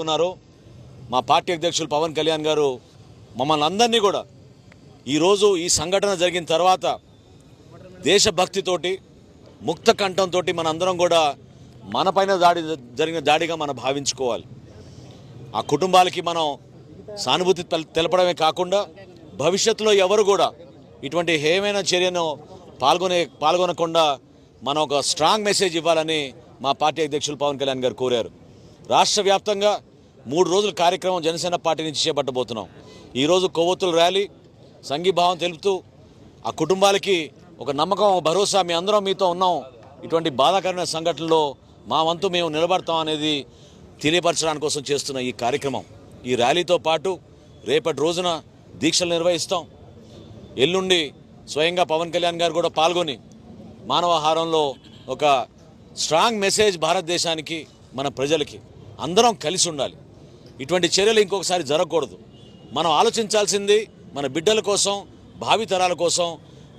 ఉన్నారు మా పార్టీ అధ్యక్షులు పవన్ కళ్యాణ్ గారు మమ్మల్ని అందరినీ కూడా ఈరోజు ఈ సంఘటన జరిగిన తర్వాత దేశభక్తితోటి ముక్త కంఠంతో మనందరం కూడా మనపైన దాడి జరిగిన దాడిగా మనం భావించుకోవాలి. ఆ కుటుంబాలకి మనం సానుభూతి తెలపడమే కాకుండా భవిష్యత్తులో ఎవరు కూడా ఇటువంటి ఏమైనా చర్యను పాల్గొనే పాల్గొనకుండా మనం ఒక స్ట్రాంగ్ మెసేజ్ ఇవ్వాలని మా పార్టీ అధ్యక్షులు పవన్ కళ్యాణ్ గారు కోరారు. రాష్ట్ర వ్యాప్తంగా మూడు రోజుల కార్యక్రమం జనసేన పార్టీ నుంచి చేపట్టబోతున్నాం. ఈరోజు కొవ్వొత్తుల ర్యాలీ సంఘీభావం తెలుపుతూ ఆ కుటుంబాలకి ఒక నమ్మకం భరోసా మీ అందరం మీతో ఉన్నాం. ఇటువంటి బాధాకరమైన సంఘటనలో మా వంతు మేము నిలబడతాం అనేది తెలియపరచడానికి కోసం చేస్తున్న ఈ కార్యక్రమం. ఈ ర్యాలీతో పాటు రేపటి రోజున దీక్షలు నిర్వహిస్తాం. ఎల్లుండి స్వయంగా పవన్ కళ్యాణ్ గారు కూడా పాల్గొని మానవహారంలో ఒక స్ట్రాంగ్ మెసేజ్ భారతదేశానికి మన ప్రజలకి అందరం కలిసి ఉండాలి. ఇటువంటి చర్యలు ఇంకొకసారి జరగకూడదు. మనం ఆలోచించాల్సింది మన బిడ్డల కోసం భావితరాల కోసం